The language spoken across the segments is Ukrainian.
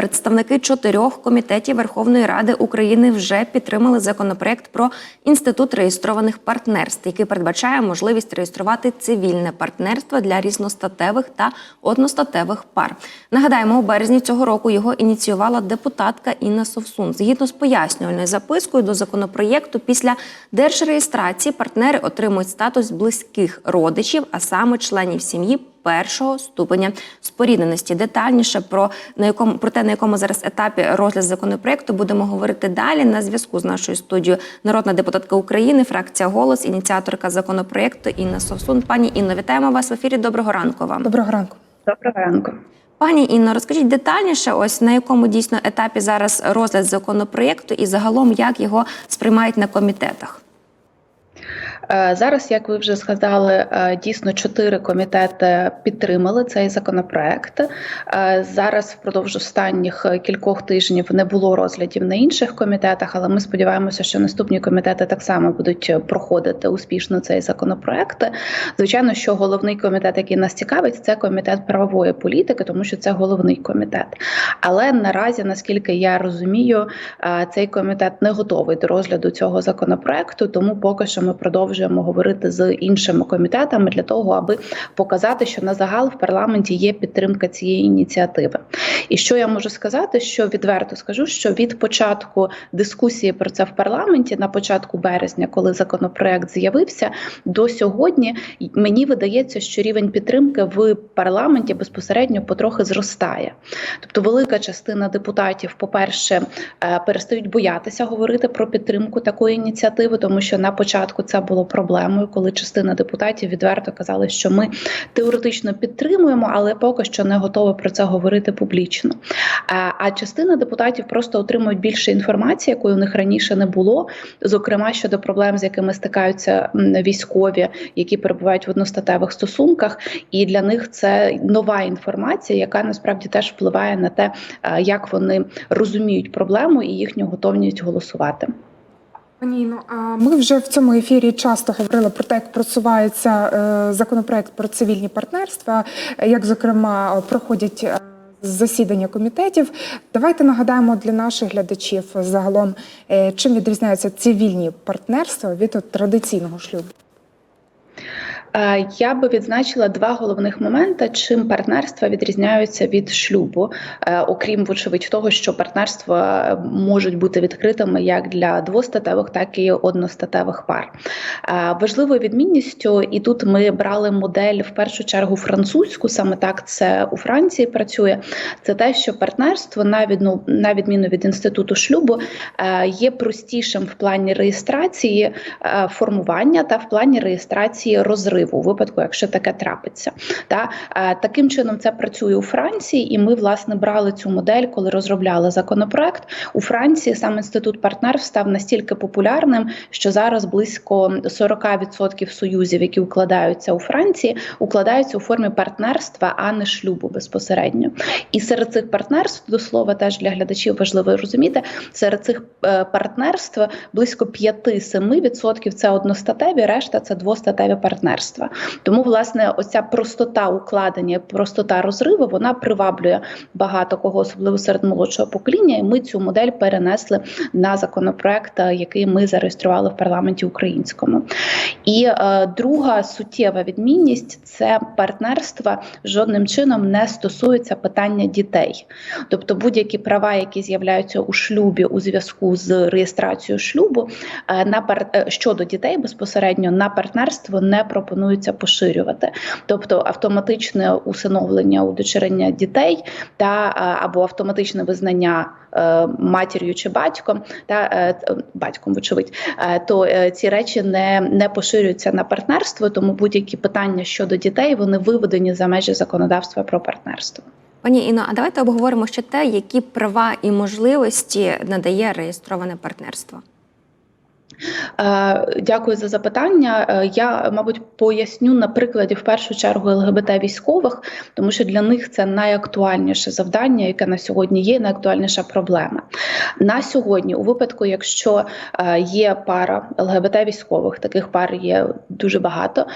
представники чотирьох комітетів Верховної Ради України вже підтримали законопроект про інститут реєстрованих партнерств, який передбачає можливість реєструвати цивільне партнерство для різностатевих та одностатевих пар. Нагадаємо, у березні цього року його ініціювала депутатка Інна Совсун. Згідно з пояснювальною запискою до законопроєкту, після держреєстрації партнери отримують статус близьких родичів, а саме членів сім'ї першого ступеня спорідненості. Детальніше про на якому про те, на якому зараз етапі розгляд законопроекту будемо говорити далі. На зв'язку з нашою студією народна депутатка України, фракція голос, ініціаторка законопроекту Інна Совсун. Пані Інно, вітаємо вас в ефірі. Доброго ранку вам. Доброго ранку. Доброго ранку. Пані Інно, розкажіть детальніше, ось на якому дійсно етапі зараз розгляд законопроекту і загалом як його сприймають на комітетах. Е, Зараз, як ви вже сказали, е, дійсно чотири комітети підтримали цей законопроект. Е, Зараз впродовж останніх кількох тижнів не було розглядів на інших комітетах, але ми сподіваємося, що наступні комітети так само будуть проходити успішно цей законопроект. Звичайно, що головний комітет, який нас цікавить, це комітет правової політики, тому що це головний комітет. Але наразі, наскільки я розумію, цей комітет не готовий до розгляду цього законопроекту, тому поки що ми продовжуємо говорити з іншими комітетами для того, аби показати, що на загал в парламенті є підтримка цієї ініціативи. І що я можу сказати, що відверто скажу, що від початку дискусії про це в парламенті на початку березня, коли законопроект з'явився, до сьогодні мені видається, що рівень підтримки в парламенті безпосередньо потрохи зростає. Тобто, велика частина депутатів, по-перше, е, перестають боятися говорити про підтримку такої ініціативи, тому що на початку це було проблемою, коли частина депутатів відверто казали, що ми теоретично підтримуємо, але поки що не готові про це говорити публічно. Е, А частина депутатів просто отримують більше інформації, якої у них раніше не було, зокрема щодо проблем, з якими стикаються військові, які перебувають в одностатевих стосунках, і для них це нова інформація, яка насправді теж впливає на те, е, як вони розуміють проблему і їхню готовність голосувати. Пані а ми вже в цьому ефірі часто говорили про те, як просувається е, законопроект про цивільні партнерства, як зокрема проходять е, засідання комітетів. Давайте нагадаємо для наших глядачів загалом, е, чим відрізняються цивільні партнерства від традиційного шлюбу. Е, Я би відзначила два головних моменти, чим партнерства відрізняються від шлюбу, Е, окрім вочевидь того, що партнерства е, можуть бути відкритими як для двостатевих, так і одностатевих пар. Важливою відмінністю, і тут ми брали модель в першу чергу французьку, саме так це у Франції працює. Це те, що партнерство на відну на відміну від інституту шлюбу є простішим в плані реєстрації формування та в плані реєстрації розриву у випадку, якщо таке трапиться. Та е, таким чином це працює у Франції, і ми власне брали цю модель, коли розробляли законопроект. У Франції сам інститут партнерств став настільки популярним, що зараз близько 40% союзів, які укладаються у Франції, укладаються у формі партнерства, а не шлюбу безпосередньо. І серед цих партнерств, до слова, теж для глядачів важливо розуміти, серед цих е, партнерств близько 5-7% це одностатеві, решта це двостатеві партнерства. Тому, власне, оця простота укладення, простота розриву, вона приваблює багато кого, особливо серед молодшого покоління. І ми цю модель перенесли на законопроект, е, який ми зареєстрували в парламенті українському. І е, друга суттєва відмінність це партнерства жодним чином не стосується питання дітей, тобто будь-які права, які з'являються у шлюбі у зв'язку з реєстрацією шлюбу, е, на пар... е, щодо дітей безпосередньо на партнерство не пропонується поширювати, тобто автоматичне усиновлення удочерення дітей та е, або автоматичне визнання е, матір'ю чи батьком та е, батьком, вочевидь, то ці речі не, не поширюються на партнерство, тому будь-які питання щодо дітей вони виведені за межі законодавства про партнерство. Пані Інно, а давайте обговоримо ще те, які права і можливості надає реєстроване партнерство. Е, Дякую за запитання. Е, Я, мабуть, поясню на прикладі в першу чергу ЛГБТ військових, тому що для них це найактуальніше завдання, яке на сьогодні є, найактуальніша проблема. На сьогодні, у випадку, якщо е, є пара ЛГБТ військових, таких пар є дуже багато.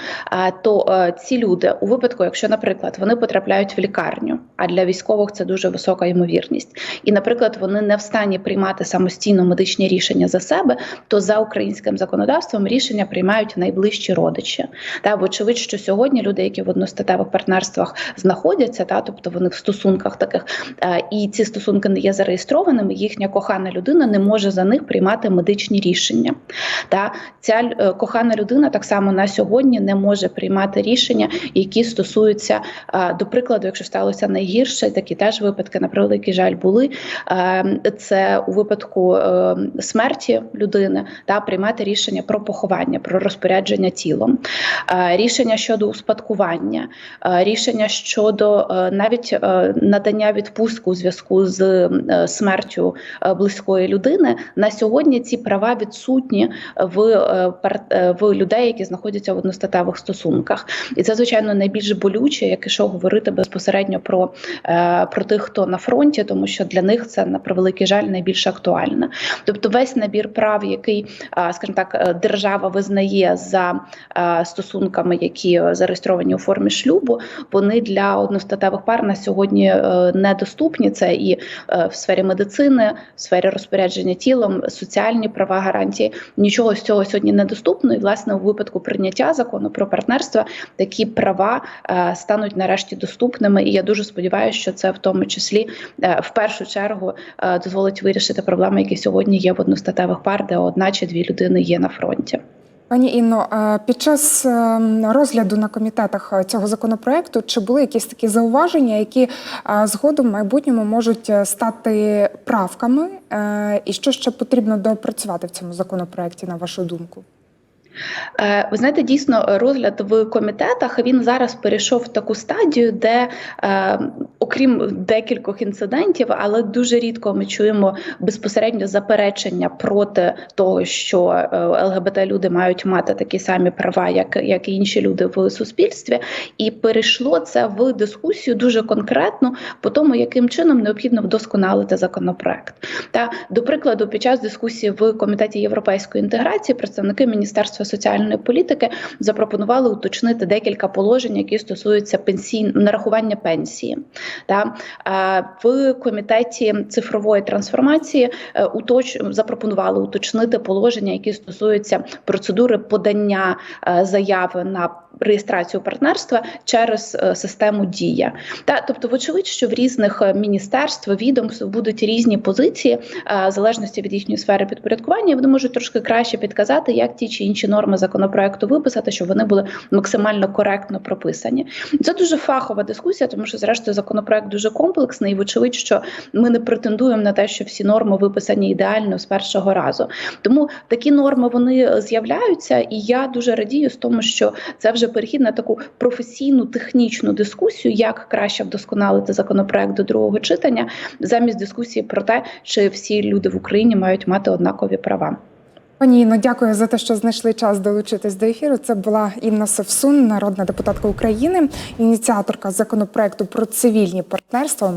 То ці люди, у випадку, якщо, наприклад, вони потрапляють в лікарню, а для військових це дуже висока ймовірність, і, наприклад, вони не в стані приймати самостійно медичні рішення за себе, то за українським законодавством рішення приймають найближчі родичі. Та вочевидь, що сьогодні люди, які в одностатевих партнерствах знаходяться, та тобто вони в стосунках таких, е, і ці стосунки не є зареєстрованими, їхня кохана людина не може за них приймати медичні рішення. Та ця е, кохана людина так само на сьогодні не може приймати рішення, які стосуються е, до прикладу, якщо сталося найгірше, такі теж випадки, на превеликий жаль, були. Е, Це у випадку е, смерті людини та приймати рішення про поховання, про розпорядження тілом, Е, рішення щодо успадкування, е, рішення щодо е, навіть надання відпустку у зв'язку з смертю близької людини. На сьогодні ці права відсутні в, в людей, які знаходяться в одностатевих стосунках, і це звичайно найбільш болюче, як і що говорити безпосередньо про, про тих, хто на фронті, тому що для них це на превеликий жаль найбільш актуально. Тобто, весь набір прав, який, скажімо так, е, держава визнає за е, стосунками, які зареєстровані у формі шлюбу, вони для одностатевих пар на сьогодні е, недоступні. Це і е, в сфері медицини, в сфері розпорядження тілом, соціальні права, гарантії. Нічого з цього сьогодні недоступно. І власне у випадку прийняття закону про партнерство такі права е, стануть нарешті доступними. І я дуже сподіваюся, що це в тому числі е, в першу чергу е, дозволить вирішити проблеми, які сьогодні є в одностатевих пар, де одна чи дві людини є на фронті. Пані Інно, під час е, розгляду на комітетах цього законопроекту чи були якісь такі зауваження, які е, згодом в майбутньому можуть е, стати правками, і що ще потрібно допрацювати в цьому законопроекті, на вашу думку? Е, Ви знаєте, дійсно розгляд в комітетах він зараз перейшов в таку стадію, де, е, окрім декількох інцидентів, але дуже рідко ми чуємо безпосередньо заперечення проти того, що е, ЛГБТ люди мають мати такі самі права, як, як і інші люди в суспільстві, і перейшло це в дискусію дуже конкретно по тому, яким чином необхідно вдосконалити законопроект. Та до прикладу, під час дискусії в комітеті європейської інтеграції представники міністерства соціальної політики запропонували уточнити декілька положень, які стосуються пенсій нарахування пенсії. Та е, в комітеті цифрової трансформації е, уточ запропонували уточнити положення, які стосуються процедури подання е, заяви на реєстрацію партнерства через е, систему Дія. Та тобто, вочевидь, що в різних е, міністерств, відомств будуть різні позиції е, в залежності від їхньої сфери підпорядкування. Вони можуть трошки краще підказати, як ті чи інші норми законопроекту виписати, щоб вони були максимально коректно прописані. Це дуже фахова дискусія, тому що, зрештою, законопроект дуже комплексний. І вочевидь, що ми не претендуємо на те, що всі норми виписані ідеально з першого разу. Тому такі норми вони з'являються, і я дуже радію з тому, що це вже перехід на таку професійну технічну дискусію, як краще вдосконалити законопроект до другого читання, замість дискусії про те, чи всі люди в Україні мають мати однакові права. Пані Інно, дякую за те, що знайшли час долучитись до ефіру. Це була Інна Совсун, народна депутатка України, ініціаторка законопроекту про цивільні партнерства.